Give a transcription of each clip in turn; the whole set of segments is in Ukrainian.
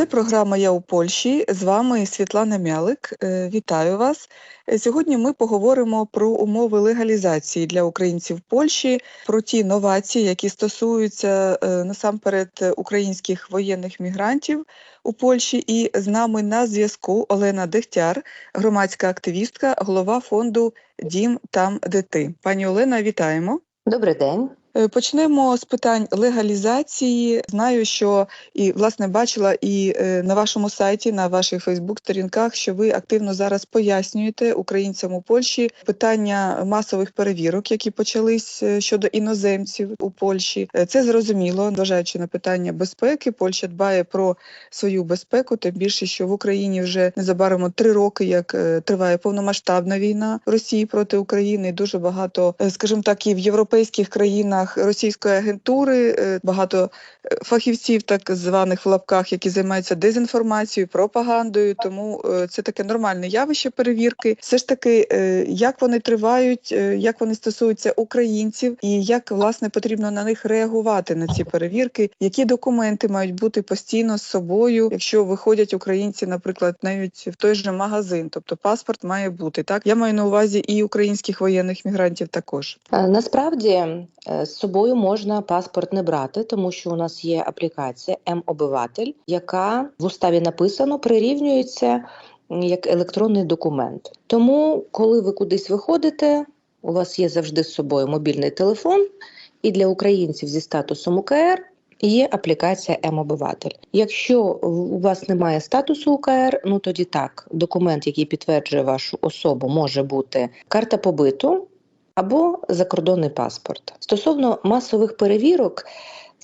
Це програма Я у Польщі. З вами Світлана Мялик. Е, Вітаю вас. Е, Сьогодні ми поговоримо про умови легалізації для українців Польщі, про ті новації, які стосуються е, насамперед українських воєнних мігрантів у Польщі. І з нами на зв'язку Олена Дегтяр, громадська активістка, голова фонду Дім там де ти. Пані Олена, вітаємо. Добрий день. Е, Почнемо з питань легалізації. Знаю, що і власне бачила і е, на вашому сайті, на ваших Фейсбук-сторінках, що ви активно зараз пояснюєте українцям у Польщі питання масових перевірок, які почались е, щодо іноземців у Польщі. Це зрозуміло, зважаючи на питання безпеки. Польща дбає про свою безпеку, тим більше, що в Україні вже незабаром три роки, як триває повномасштабна війна Росії проти України. Дуже багато, скажімо так, і в європейських країнах російської агентури, е, багато е, фахівців, так званих в лапках, які займаються дезінформацією, пропагандою. Тому е, це таке нормальне явище перевірки. Все ж таки, як вони тривають, як вони стосуються українців, і як власне потрібно на них реагувати на ці перевірки, які документи мають бути постійно з собою, якщо виходять українці, наприклад, навіть в той же магазин, тобто паспорт має бути так. Я маю на увазі і українських воєнних мігрантів також. Насправді з собою можна паспорт не брати, тому що у нас є аплікація М-обиватель, яка в уставі написано прирівнюється як електронний документ. Тому, коли ви кудись виходите, у вас є завжди з собою мобільний телефон, і для українців зі статусом УКР. Є аплікація М-обиватель. Якщо у вас немає статусу УКР, ну тоді так, документ, який підтверджує вашу особу, може бути карта побиту, або закордонний паспорт. Стосовно масових перевірок,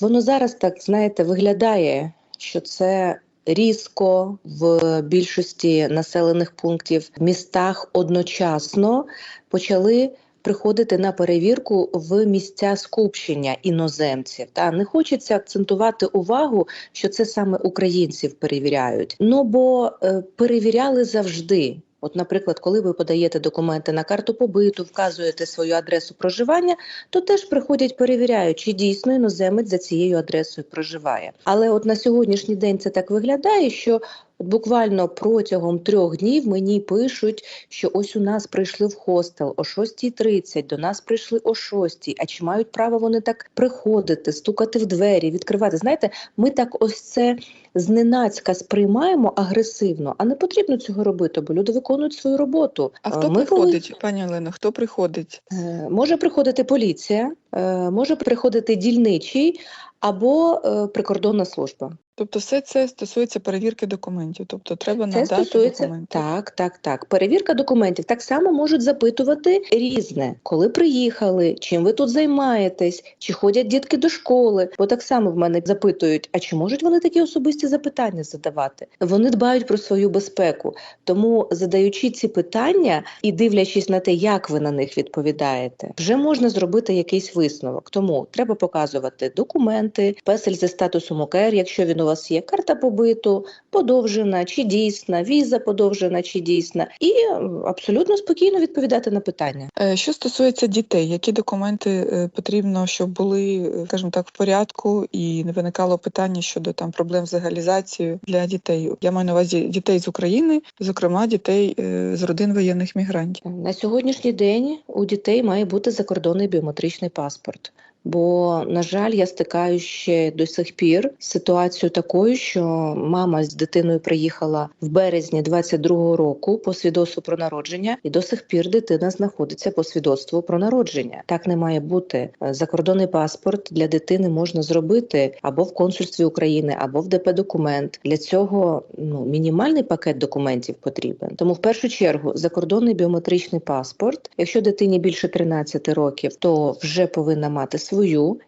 воно зараз так знаєте виглядає, що це різко в більшості населених пунктів в містах одночасно почали. Приходити на перевірку в місця скупчення іноземців. Та не хочеться акцентувати увагу, що це саме українців перевіряють. Ну бо е, перевіряли завжди. От, наприклад, коли ви подаєте документи на карту побиту, вказуєте свою адресу проживання, то теж приходять перевіряють, чи дійсно іноземець за цією адресою проживає. Але от на сьогоднішній день це так виглядає, що От буквально протягом трьох днів мені пишуть, що ось у нас прийшли в хостел о 6.30, до нас прийшли о 6.00. А чи мають право вони так приходити, стукати в двері, відкривати? Знаєте, ми так ось це зненацька сприймаємо агресивно, а не потрібно цього робити, бо люди виконують свою роботу. А хто Ми приходить, пані Олено? Хто приходить? Е, Може приходити поліція, е, може приходити дільничий або е, прикордонна служба. Тобто, все це стосується перевірки документів. Тобто, треба Це надати стосується документи. так, так, так. Перевірка документів так само можуть запитувати різне, коли приїхали, чим ви тут займаєтесь, чи ходять дітки до школи. Бо так само в мене запитують: а чи можуть вони такі особисті запитання задавати? Вони дбають про свою безпеку. Тому, задаючи ці питання і дивлячись на те, як ви на них відповідаєте, вже можна зробити якийсь висновок. Тому треба показувати документи, песель зі статусом ОКР, якщо він вас є, карта побиту, подовжена чи дійсна, віза подовжена чи дійсна, і е, абсолютно спокійно відповідати на питання. Е, Що стосується дітей, які документи е, потрібно, щоб були, скажімо так, в порядку і не виникало питання щодо там проблем з легалізацією для дітей? Я маю на увазі дітей з України, зокрема дітей з родин воєнних мігрантів. На сьогоднішній день у дітей має бути закордонний біометричний паспорт. Бо, на жаль, я стикаю ще до сих пір з ситуацією такою, що мама з дитиною приїхала в березні 22-го року по свідоцтву про народження, і до сих пір дитина знаходиться по свідоцтву про народження. Так не має бути. Е, Закордонний паспорт для дитини можна зробити або в консульстві України, або в ДП документ. Для цього ну мінімальний пакет документів потрібен. Тому в першу чергу закордонний біометричний паспорт. Якщо дитині більше 13 років, то вже повинна мати свою fluiu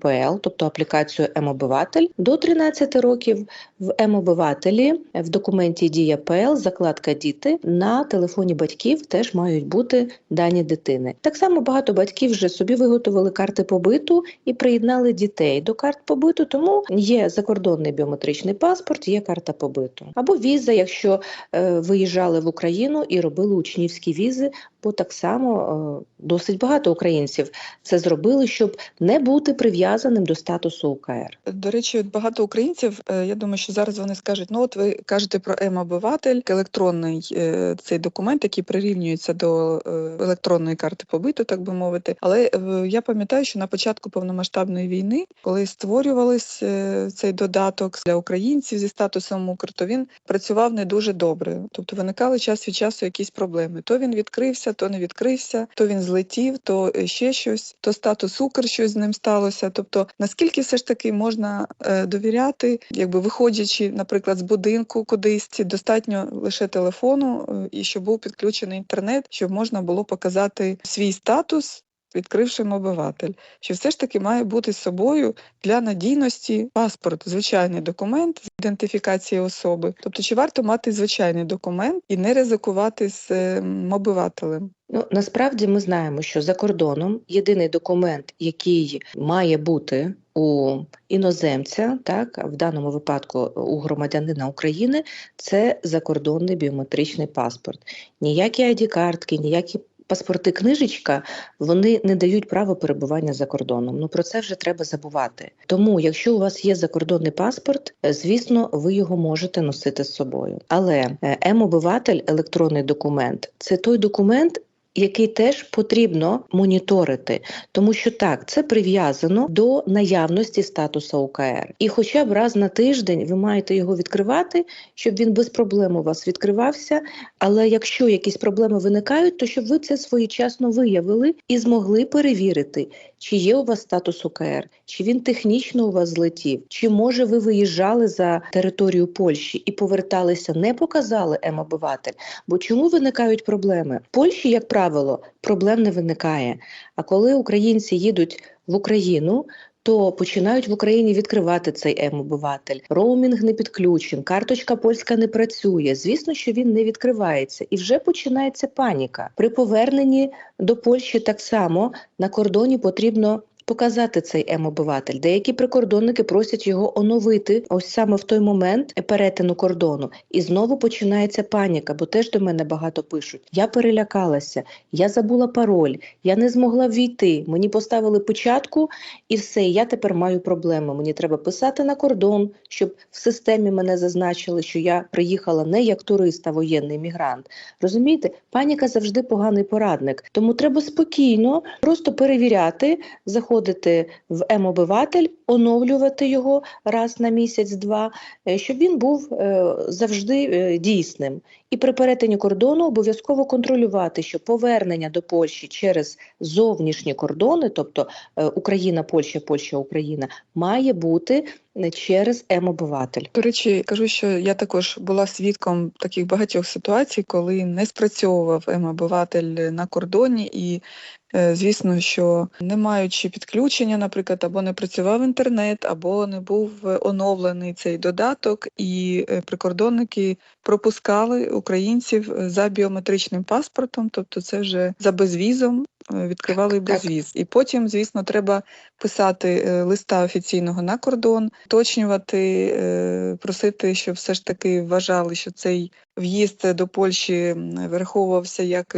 ПЛ, тобто аплікацію М-обиватель. До 13 років в М-обивателі в документі Дія ПЛ, закладка діти на телефоні батьків теж мають бути дані дитини. Так само багато батьків вже собі виготовили карти побиту і приєднали дітей до карт побиту, тому є закордонний біометричний паспорт, є карта побиту. Або віза, якщо е, виїжджали в Україну і робили учнівські візи, бо так само е, досить багато українців це зробили, щоб не бути бути прив'язаним до статусу УКР. До речі, багато українців, е, я думаю, що зараз вони скажуть: ну от ви кажете про М-обиватель, електронний е, цей документ, який прирівнюється до е, електронної карти побиту, так би мовити. Але я пам'ятаю, що на початку повномасштабної війни, коли створювались цей додаток для українців зі статусом Укр, то він працював не дуже добре. Тобто виникали час від часу якісь проблеми. То він відкрився, то не відкрився, то він злетів, то ще щось, то статус Укр щось з ним сталося. Тобто, наскільки все ж таки можна е, довіряти, якби виходячи, наприклад, з будинку кудись, достатньо лише телефону, е, і щоб був підключений інтернет, щоб можна було показати свій статус. Відкривши мобиватель, що все ж таки має бути з собою для надійності паспорт, звичайний документ з ідентифікації особи. Тобто, чи варто мати звичайний документ і не ризикувати з е, мобивателем? Ну насправді ми знаємо, що за кордоном єдиний документ, який має бути у іноземця, так в даному випадку у громадянина України, це закордонний біометричний паспорт. Ніякі id картки ніякі паспорти, книжечка вони не дають права перебування за кордоном. Ну про це вже треба забувати. Тому, якщо у вас є закордонний паспорт, е, звісно, ви його можете носити з собою. Але е, М-обиватель, електронний документ, це той документ. Який теж потрібно моніторити, тому що так це прив'язано до наявності статусу УКР, і хоча б раз на тиждень ви маєте його відкривати, щоб він без проблем у вас відкривався. Але якщо якісь проблеми виникають, то щоб ви це своєчасно виявили і змогли перевірити, чи є у вас статус УКР, чи він технічно у вас злетів, чи може ви виїжджали за територію Польщі і поверталися, не показали М-обиватель. Бо чому виникають проблеми? В Польщі, як правило, проблем не виникає. А коли українці їдуть в Україну, то починають в Україні відкривати цей М-обиватель. Роумінг не підключен, карточка польська не працює. Звісно, що він не відкривається, і вже починається паніка. При поверненні до Польщі так само на кордоні потрібно. Показати цей М-обиватель. Деякі прикордонники просять його оновити ось саме в той момент перетину кордону. І знову починається паніка, бо теж до мене багато пишуть: я перелякалася, я забула пароль, я не змогла ввійти. Мені поставили початку, і все. Я тепер маю проблеми. Мені треба писати на кордон, щоб в системі мене зазначили, що я приїхала не як турист, а воєнний мігрант. Розумієте, паніка завжди поганий порадник. Тому треба спокійно просто перевіряти, заходити в М-обиватель, оновлювати його раз на місяць-два, е, щоб він був е, завжди е, дійсним. І при перетині кордону обов'язково контролювати, що повернення до Польщі через зовнішні кордони, тобто Україна, Польща, Польща, Україна, має бути через М-обиватель. До речі, кажу, що я також була свідком таких багатьох ситуацій, коли не спрацьовував М-обиватель на кордоні, і звісно, що не маючи підключення, наприклад, або не працював інтернет, або не був оновлений цей додаток, і прикордонники пропускали українців за біометричним паспортом, тобто це вже за безвізом. Відкривали безвіз, і потім, звісно, треба писати листа офіційного на кордон, уточнювати, просити, щоб все ж таки вважали, що цей в'їзд до Польщі враховувався як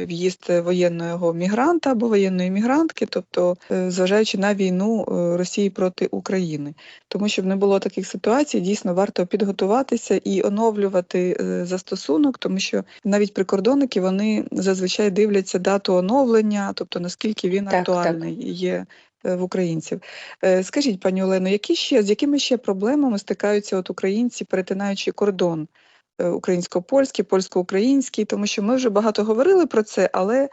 в'їзд воєнного мігранта або воєнної мігрантки, тобто зважаючи на війну Росії проти України. Тому щоб не було таких ситуацій, дійсно варто підготуватися і оновлювати застосунок, тому що навіть прикордонники вони зазвичай дивляться дату оновлення, тобто наскільки він так, актуальний так. є в українців. Скажіть, пані Олено, які ще з якими ще проблемами стикаються от українці, перетинаючи кордон українсько-польський, польсько-український, тому що ми вже багато говорили про це, але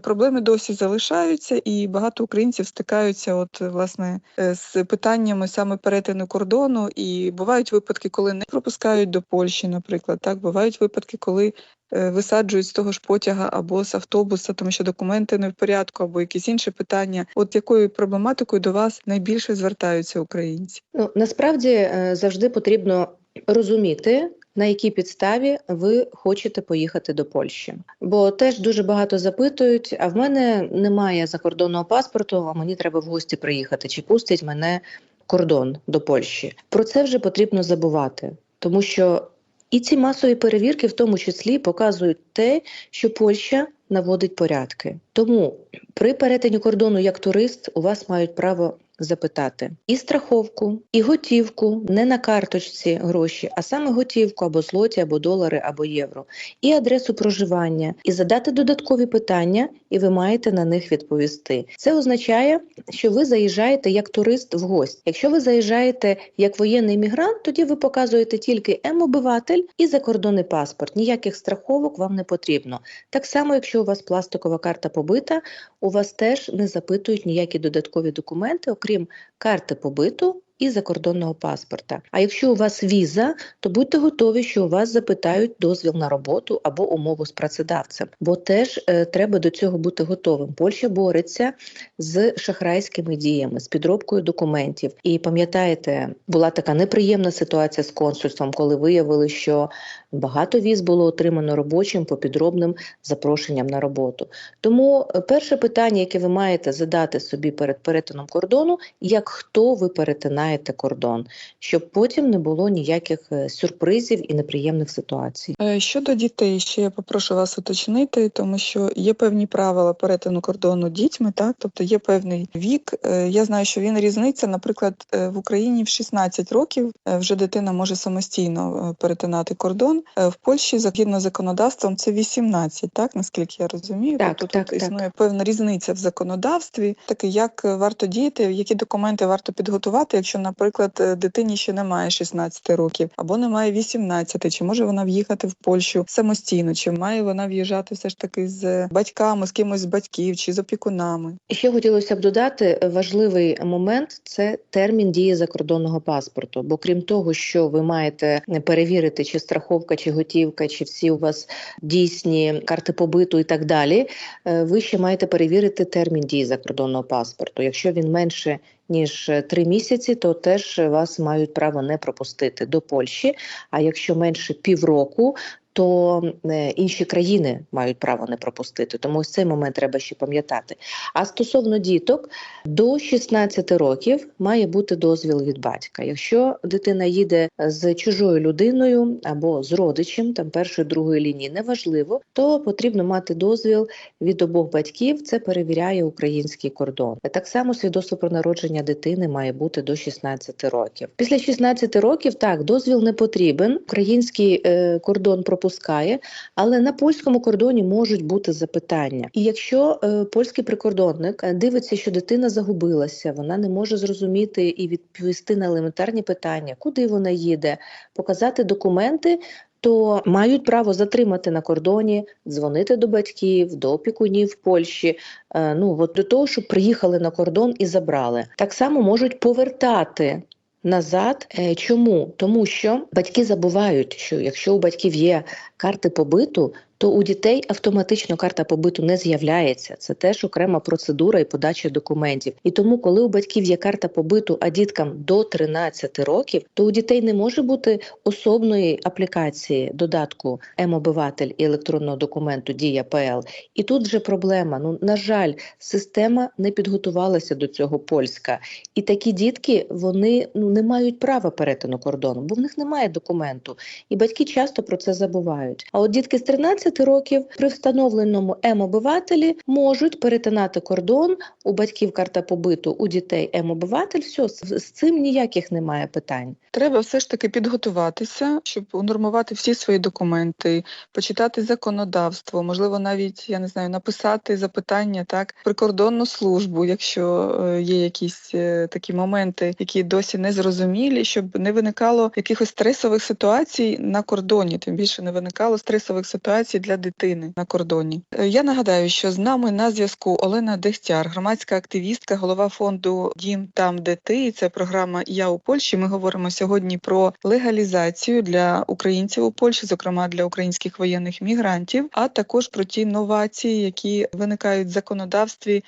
проблеми досі залишаються, і багато українців стикаються, от власне, з питаннями саме перетину кордону. І бувають випадки, коли не пропускають до Польщі, наприклад. Так бувають випадки, коли висаджують з того ж потяга або з автобуса, тому що документи не в порядку, або якісь інші питання. От якою проблематикою до вас найбільше звертаються українці? Ну насправді завжди потрібно розуміти. На якій підставі ви хочете поїхати до Польщі? Бо теж дуже багато запитують: а в мене немає закордонного паспорту, а мені треба в гості приїхати. Чи пустять мене кордон до Польщі? Про це вже потрібно забувати, тому що і ці масові перевірки, в тому числі, показують те, що Польща наводить порядки. Тому при перетині кордону як турист у вас мають право запитати і страховку, і готівку, не на карточці гроші, а саме готівку або злоті, або долари, або євро, і адресу проживання, і задати додаткові питання, і ви маєте на них відповісти. Це означає, що ви заїжджаєте як турист в гості. Якщо ви заїжджаєте як воєнний мігрант, тоді ви показуєте тільки М-обиватель і закордонний паспорт. Ніяких страховок вам не потрібно. Так само, якщо у вас пластикова карта побита, у вас теж не запитують ніякі додаткові документи, окрім карти побиту і закордонного паспорта. А якщо у вас віза, то будьте готові, що у вас запитають дозвіл на роботу або умову з працедавцем, бо теж е, треба до цього бути готовим. Польща бореться з шахрайськими діями, з підробкою документів. І пам'ятаєте, була така неприємна ситуація з консульством, коли виявили, що багато віз було отримано робочим по підробним запрошенням на роботу. Тому е, перше питання, яке ви маєте задати собі перед перетином кордону, як хто ви перетинаєте кордон, щоб потім не було ніяких е, сюрпризів і неприємних ситуацій. Е, Щодо дітей, ще я попрошу вас уточнити, тому що є певні правила перетину кордону дітьми, так тобто є певний вік. Е, Я знаю, що він різниця. Наприклад, в Україні в 16 років вже дитина може самостійно перетинати кордон. В Польщі згідно законодавством це 18, так наскільки я розумію. Так, тобто так, тут так. існує певна різниця в законодавстві. Таке як варто діяти, які документи варто підготувати, якщо, наприклад, е, дитині ще немає 16 років або немає 18, чи може вона в'їхати в Польщу самостійно, чи має вона в'їжджати все ж таки з батьками, з кимось з батьків чи з опікунами. Ще хотілося б додати е, важливий момент це термін дії закордонного паспорту. Бо крім того, що ви маєте перевірити, чи страховка, чи готівка, чи всі у вас дійсні карти побиту і так далі. е, Ви ще маєте перевірити термін дії закордонного паспорту. Якщо він менше ніж е, три місяці, то теж вас мають право не пропустити до Польщі. А якщо менше півроку, то е, інші країни мають право не пропустити. Тому ось цей момент треба ще пам'ятати. А стосовно діток, до 16 років має бути дозвіл від батька. Якщо дитина їде з чужою людиною або з родичем, там першої другої лінії, неважливо, то потрібно мати дозвіл від обох батьків. Це перевіряє український кордон. Так само свідоцтво про народження дитини має бути до 16 років. Після 16 років так дозвіл не потрібен. Український е, кордон пропускає, але на польському кордоні можуть бути запитання. І якщо е, польський прикордонник е, дивиться, що дитина загубилася, вона не може зрозуміти і відповісти на елементарні питання, куди вона їде, показати документи. То мають право затримати на кордоні, дзвонити до батьків, до опікунів в Польщі. е, Ну от до того, щоб приїхали на кордон і забрали. Так само можуть повертати назад. Е, Чому? Тому що батьки забувають, що якщо у батьків є карти побиту, то у дітей автоматично карта побиту не з'являється. Це теж окрема процедура і подача документів. І тому, коли у батьків є карта побиту, а діткам до 13 років, то у дітей не може бути особної аплікації додатку М-обиватель і електронного документу Дія ПЛ. І тут вже проблема. Ну на жаль, система не підготувалася до цього польська, і такі дітки вони ну не мають права перетину кордону, бо в них немає документу, і батьки часто про це забувають. А от дітки з 13 років при встановленому М-обивателі можуть перетинати кордон. У батьків карта побиту, у дітей М-обиватель. Все з, з цим ніяких немає питань. Треба все ж таки підготуватися, щоб унормувати всі свої документи, почитати законодавство, можливо, навіть я не знаю, написати запитання так прикордонну службу, якщо е, є якісь е, такі моменти, які досі не зрозумілі, щоб не виникало якихось стресових ситуацій на кордоні. Тим більше не виникало стресових ситуацій для дитини на кордоні. Е, Я нагадаю, що з нами на зв'язку Олена Дегтяр, громадська активістка, голова фонду Дім там, де ти. Це програма Я у Польщі. Ми говоримо сьогодні про легалізацію для українців у Польщі, зокрема для українських воєнних мігрантів, а також про ті новації, які виникають в законодавстві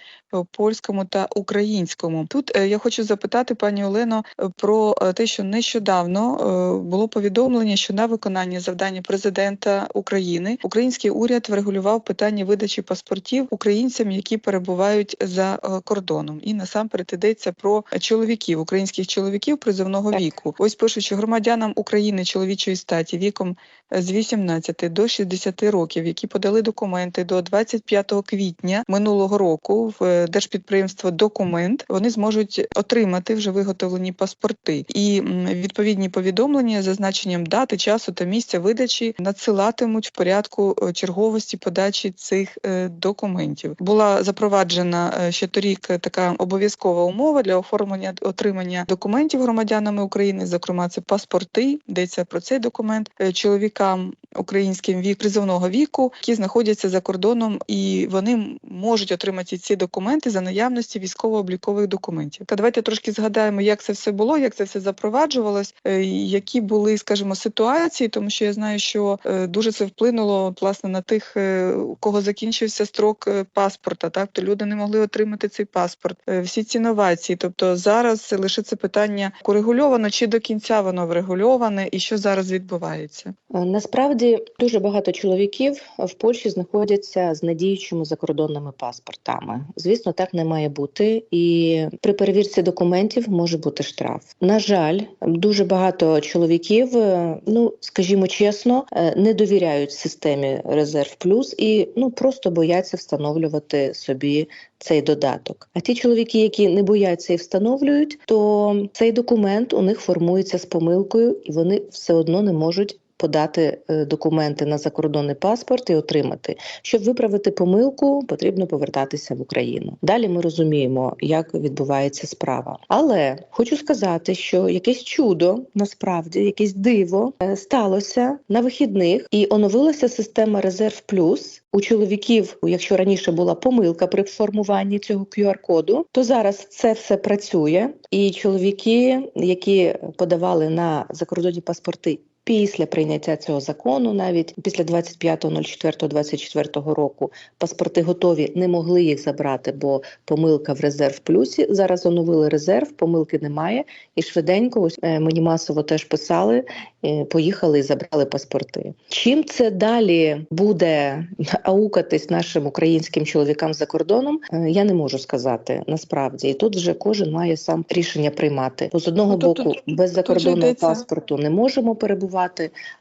польському та українському. Тут е, я хочу запитати пані Олено е, про е, те, що нещодавно було повідомлення, що на виконання завдання президента України український уряд врегулював питання видачі паспортів українцям, які перебувають за кордоном. І насамперед йдеться про чоловіків, українських чоловіків призовного віку. Ось пишуть, що громадянам України чоловічої статі віком з 18 до 60 років, які подали документи до 25 квітня минулого року в е, держпідприємство Документ, вони зможуть отримати вже виготовлені паспорти і відповідні повідомлення з зазначенням дати, часу та місця видачі надсилатимуть в порядку е, черговості подачі цих е, документів. Була запроваджена ще торік така обов'язкова умова для оформлення отримання документів громадянами України. Зокрема, це паспорти. Йдеться про цей документ е, чоловікам українським вік призовного віку, які знаходяться за кордоном, і вони можуть отримати ці документи за наявності військово-облікових документів. Та давайте трошки згадаємо, як це все було, як це все запроваджувалось, е, які були, скажімо, ситуації, тому що я знаю, що е, дуже це вплинуло власне на тих, е, у кого закінчився строк паспорта. Так то люди не могли отримати цей паспорт. Всі ці новації. Тобто зараз лише це питання урегульовано чи до кінця воно врегульоване, і що зараз відбувається. Е, Насправді дуже багато чоловіків в Польщі знаходяться з недіючими закордонними паспортами. Звісно, так не має бути, і при перевірці документів може бути штраф. На жаль, дуже багато чоловіків, е, ну скажімо чесно, е, не довіряють системі Резерв Плюс і ну просто бояться встановлювати собі цей додаток. А ті чоловіки, які не бояться і встановлюють, то цей документ у них формується з помилкою, і вони все одно не можуть. Подати е, документи на закордонний паспорт і отримати, щоб виправити помилку, потрібно повертатися в Україну. Далі ми розуміємо, як відбувається справа. Але хочу сказати, що якесь чудо насправді, якесь диво е, сталося на вихідних, і оновилася система Резерв Плюс у чоловіків. Якщо раніше була помилка при формуванні цього QR-коду, то зараз це все працює, і чоловіки, які подавали на закордонні паспорти. Після прийняття цього закону, навіть після 25.04.24 року, паспорти готові, не могли їх забрати, бо помилка в резерв плюсі. Зараз оновили резерв, помилки немає. І швиденько ось е, мені масово теж писали, е, поїхали і забрали паспорти. Чим це далі буде аукатись нашим українським чоловікам за кордоном? е, Я не можу сказати насправді. І тут вже кожен має сам рішення приймати. Бо з одного Ну, тобто боку, тут- без закордонного паспорту не можемо перебувати,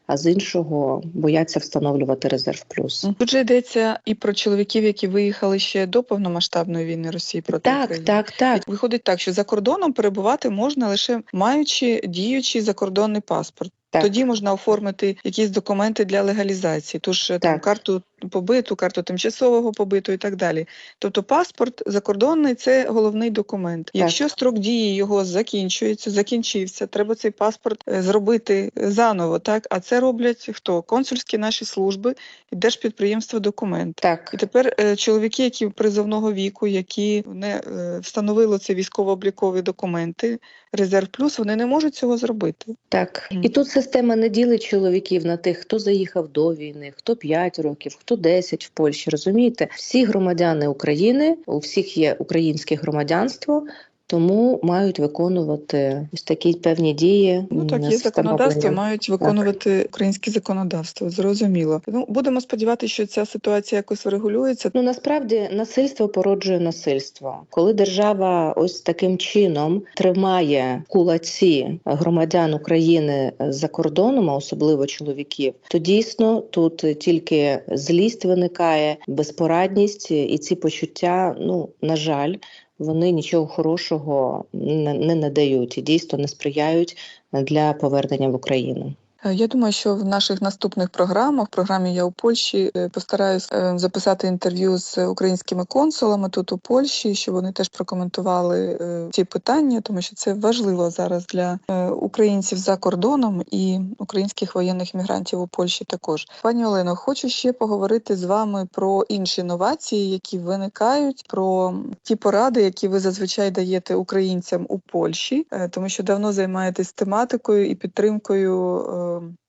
а з іншого бояться встановлювати резерв плюс. Тут же йдеться і про чоловіків, які виїхали ще до повномасштабної війни Росії проти Так, України. так, так. Виходить так, що за кордоном перебувати можна лише маючи діючий закордонний паспорт. Так. Тоді можна оформити якісь документи для легалізації, тож там Так. карту побиту, карту тимчасового побиту і так далі. Тобто паспорт закордонний це головний документ. Якщо строк дії його закінчується, закінчився, треба цей паспорт е, зробити заново. Так, а це роблять хто? Консульські наші служби і держпідприємство документ. Так, І тепер е, чоловіки, які призовного віку, які не е, встановили ці військово-облікові документи, резерв плюс, вони не можуть цього зробити. так. І тут система не ділить чоловіків на тих, хто заїхав до війни, хто 5 років, хто 10 в Польщі. Розумієте, всі громадяни України, у всіх є українське громадянство. Тому мають виконувати ось такі певні дії. Ну так, є законодавство, мають виконувати українське законодавство. Зрозуміло. Ну будемо сподіватися, що ця ситуація якось врегулюється. Ну насправді насильство породжує насильство. Коли держава ось таким чином тримає кулаці громадян України за кордоном, а особливо чоловіків, то дійсно тут тільки злість виникає, безпорадність і ці почуття. Ну на жаль, вони нічого хорошого не, надають і дійсно не сприяють для повернення в Україну. Е, Я думаю, що в наших наступних програмах, програмі Я у Польщі, е, постараюсь е, записати інтерв'ю з українськими консулами тут у Польщі, щоб вони теж прокоментували ці питання, тому що це важливо зараз для українців за кордоном і українських воєнних мігрантів у Польщі також. Пані Олено, хочу ще поговорити з вами про інші новації, які виникають, про ті поради, які ви зазвичай даєте українцям у Польщі, тому що давно займаєтесь тематикою і підтримкою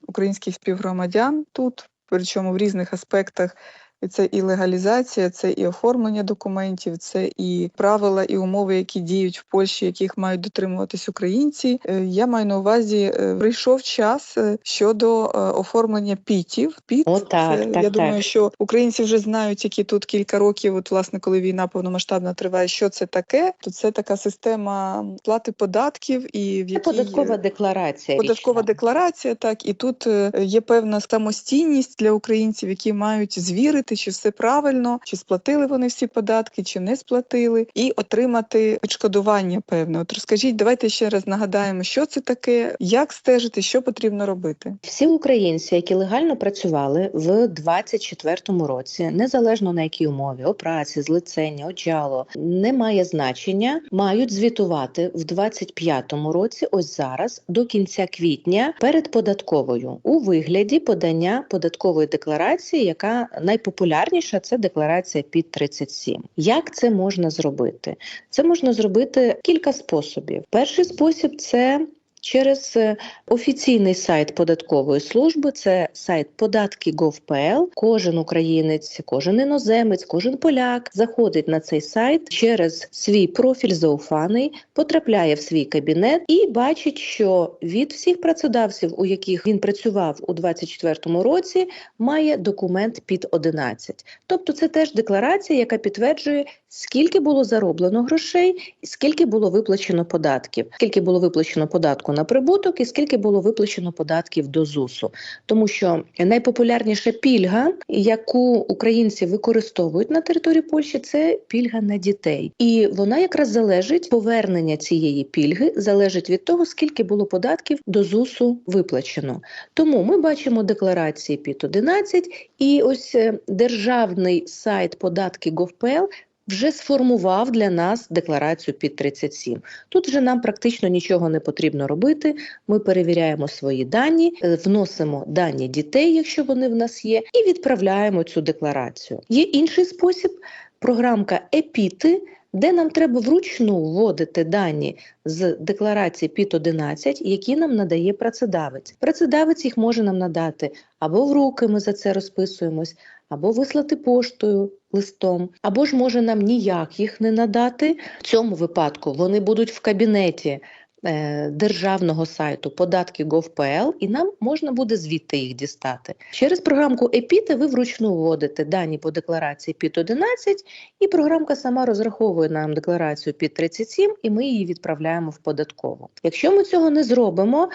українських співгромадян тут, причому в різних аспектах це і легалізація, це і оформлення документів, це і правила і умови, які діють в Польщі, яких мають дотримуватись українці. Е, Я маю на увазі, е, прийшов час е, щодо оформлення пітів. Піт О, так, це, так, я думаю, так. що українці вже знають, які тут кілька років, от власне, коли війна повномасштабна триває, що це таке. То це така система плати податків і в якій податкова декларація. Податкова річна. декларація, так і тут є певна самостійність для українців, які мають звірити, чи все правильно, чи сплатили вони всі податки, чи не сплатили, і отримати відшкодування. Певне, от розкажіть, давайте ще раз нагадаємо, що це таке, як стежити, що потрібно робити. Всі українці, які легально працювали в 24-му році, незалежно на якій умові, о праці, злицення, оджало, не має значення, мають звітувати в 25-му році, ось зараз, до кінця квітня, перед податковою у вигляді подання податкової декларації, яка найпопулярніша це декларація під 37. Як це можна зробити? Це можна зробити кілька способів. Перший спосіб це через е, офіційний сайт податкової служби. Це сайт податки.gov.pl. Кожен українець, кожен іноземець, кожен поляк заходить на цей сайт через свій профіль зауфаний, потрапляє в свій кабінет і бачить, що від всіх працедавців, у яких він працював у 2024 році, має документ під 11. Тобто, це теж декларація, яка підтверджує, скільки було зароблено грошей, і скільки було виплачено податків, скільки було виплачено податку на прибуток, і скільки було виплачено податків до ЗУСу. Тому що найпопулярніша пільга, яку українці використовують на території Польщі, це пільга на дітей, і вона якраз залежить повернення цієї пільги, залежить від того, скільки було податків до ЗУСу виплачено. Тому ми бачимо декларації під 11, і ось е, державний сайт податки.gov.pl вже сформував для нас декларацію під 37. Тут вже нам практично нічого не потрібно робити. Ми перевіряємо свої дані, е, вносимо дані дітей, якщо вони в нас є, і відправляємо цю декларацію. Є інший спосіб програмка ЕПІТи. Де нам треба вручну вводити дані з декларації під 11, які нам надає працедавець. Працедавець їх може нам надати або в руки, ми за це розписуємось, або вислати поштою листом, або ж може нам ніяк їх не надати. В цьому випадку вони будуть в кабінеті державного сайту податки.gov.pl і нам можна буде звідти їх дістати. Через програмку ЕПІТи ви вручну вводите дані по декларації під 11, і програмка сама розраховує нам декларацію під 37, і ми її відправляємо в податкову. Якщо ми цього не зробимо,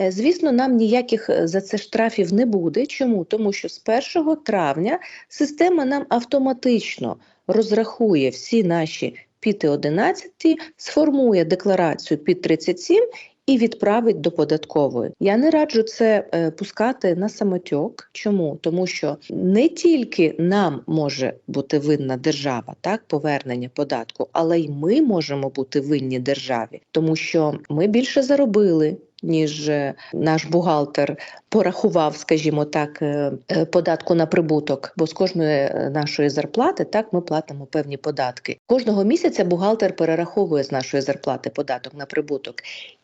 Е, Звісно, нам ніяких е, за це штрафів не буде. Чому? Тому що з 1 травня система нам автоматично розрахує всі наші піти 11, сформує декларацію під 37 і відправить до податкової. Я не раджу це е, пускати на самотьок. Чому? Тому що не тільки нам може бути винна держава, так повернення податку, але й ми можемо бути винні державі, тому що ми більше заробили. Ніж е, наш бухгалтер порахував, скажімо так, е, е, податку на прибуток, бо з кожної нашої зарплати так ми платимо певні податки. Кожного місяця бухгалтер перераховує з нашої зарплати податок на прибуток.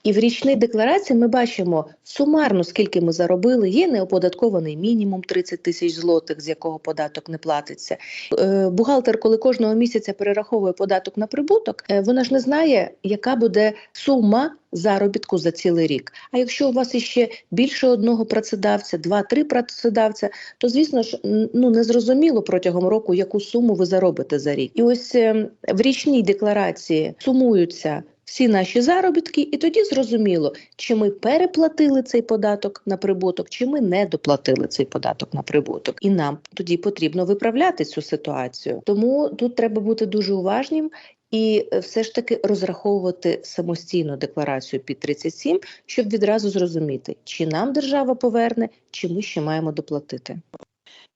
І в річній декларації ми бачимо сумарно, скільки ми заробили. Є неоподаткований мінімум 30 тисяч злотих, з якого податок не платиться. Е, Бухгалтер, коли кожного місяця перераховує податок на прибуток, е, вона ж не знає, яка буде сума заробітку за цілий рік. А якщо у вас іще більше одного працедавця, два-три працедавця, то звісно ж ну не зрозуміло протягом року, яку суму ви заробите за рік. І ось е, в річній декларації сумуються. Всі наші заробітки, і тоді зрозуміло, чи ми переплатили цей податок на прибуток, чи ми не доплатили цей податок на прибуток. І нам тоді потрібно виправляти цю ситуацію. Тому тут треба бути дуже уважним і е, все ж таки розраховувати самостійно декларацію під 37, щоб відразу зрозуміти, чи нам держава поверне, чи ми ще маємо доплатити.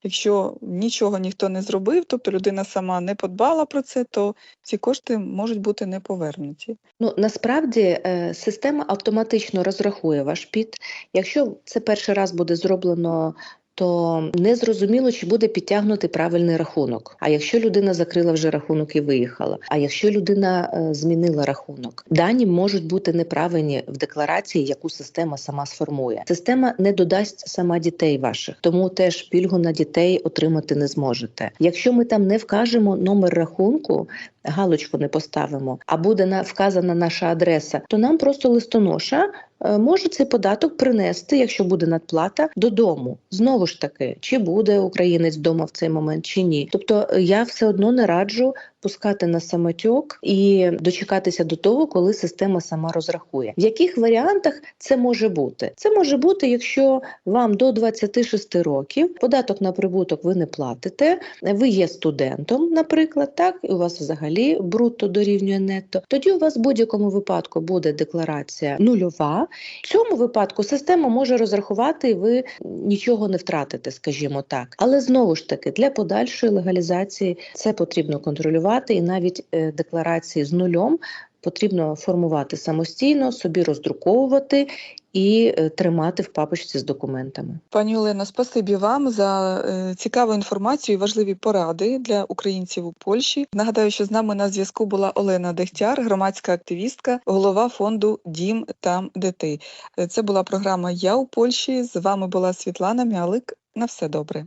Якщо нічого ніхто не зробив, тобто людина сама не подбала про це, то ці кошти можуть бути не повернуті. Ну насправді е, система автоматично розрахує ваш під. Якщо це перший раз буде зроблено то не зрозуміло, чи буде підтягнути правильний рахунок. А якщо людина закрила вже рахунок і виїхала, а якщо людина е, змінила рахунок, дані можуть бути неправильні в декларації, яку система сама сформує. Система не додасть сама дітей ваших, тому теж пільгу на дітей отримати не зможете. Якщо ми там не вкажемо номер рахунку, галочку не поставимо, а буде на вказана наша адреса, то нам просто листоноша е, може цей податок принести, якщо буде надплата, додому. Знову ж таки, чи буде українець вдома в цей момент, чи ні. Тобто я все одно не раджу пускати на самотьок і дочекатися до того, коли система сама розрахує. В яких варіантах це може бути? Це може бути, якщо вам до 26 років податок на прибуток ви не платите, ви є студентом, наприклад, так і у вас взагалі брутто дорівнює нетто. Тоді у вас в будь-якому випадку буде декларація нульова. В цьому випадку система може розрахувати, і ви нічого не втратите, скажімо так. Але знову ж таки, для подальшої легалізації це потрібно контролювати, і навіть е, декларації з нульом потрібно формувати самостійно, собі роздруковувати і е, тримати в папочці з документами. Пані Олено, спасибі вам за е, цікаву інформацію і важливі поради для українців у Польщі. Нагадаю, що з нами на зв'язку була Олена Дегтяр, громадська активістка, голова фонду Дім там де ти. Це була програма Я у Польщі. З вами була Світлана Мялик. На все добре.